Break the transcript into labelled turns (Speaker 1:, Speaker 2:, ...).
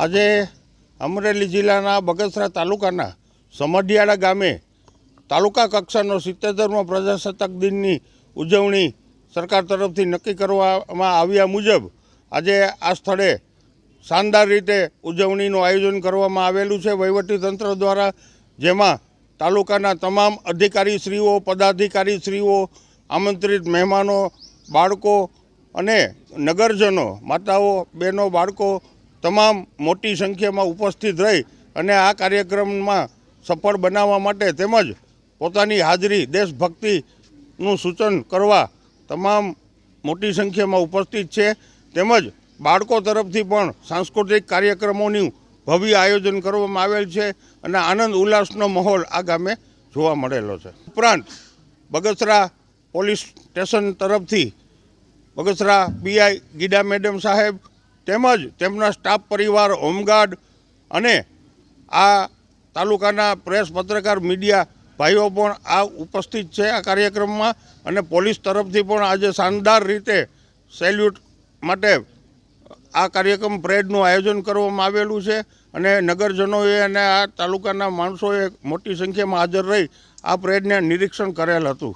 Speaker 1: આજે અમરેલી જિલ્લાના બગસરા તાલુકાના સમઢિયાળા ગામે તાલુકા કક્ષાનો સિત્તેરમો પ્રજાસત્તાક દિનની ઉજવણી સરકાર તરફથી નક્કી કરવામાં આવ્યા મુજબ આજે આ સ્થળે શાનદાર રીતે ઉજવણીનું આયોજન કરવામાં આવેલું છે. વહીવટીતંત્ર દ્વારા જેમાં તાલુકાના તમામ અધિકારીશ્રીઓ, પદાધિકારીશ્રીઓ, આમંત્રિત મહેમાનો, બાળકો અને નગરજનો, માતાઓ, બહેનો, બાળકો તમામ મોટી સંખ્યામાં ઉપસ્થિત રહી અને આ કાર્યક્રમમાં સફળ બનાવવા માટે તેમજ પોતાની હાજરી, દેશભક્તિનું સૂચન કરવા તમામ મોટી સંખ્યામાં ઉપસ્થિત છે. તેમજ બાળકો તરફથી પણ સાંસ્કૃતિક કાર્યક્રમોનું ભવ્ય આયોજન કરવામાં આવેલ છે અને આનંદ ઉલ્લાસનો માહોલ આ ગામે જોવા મળેલો છે. ઉપરાંત બગસરા પોલીસ સ્ટેશન તરફથી બગસરા પીઆઈ ગીડા મેડમ સાહેબ તેમજ તેમના સ્ટાફ પરિવાર, હોમગાર્ડ અને આ તાલુકાના પ્રેસ પત્રકાર, મીડિયા ભાઈઓ પણ આ ઉપસ્થિત છે આ કાર્યક્રમમાં અને પોલીસ તરફથી પણ આજે શાનદાર રીતે સેલ્યુટ માટે આ કાર્યક્રમ પરેડનું આયોજન કરવામાં આવેલું છે અને નગરજનોએ અને આ તાલુકાના માણસોએ મોટી સંખ્યામાં હાજર રહી આ પરેડને નિરીક્ષણ કરેલ હતું.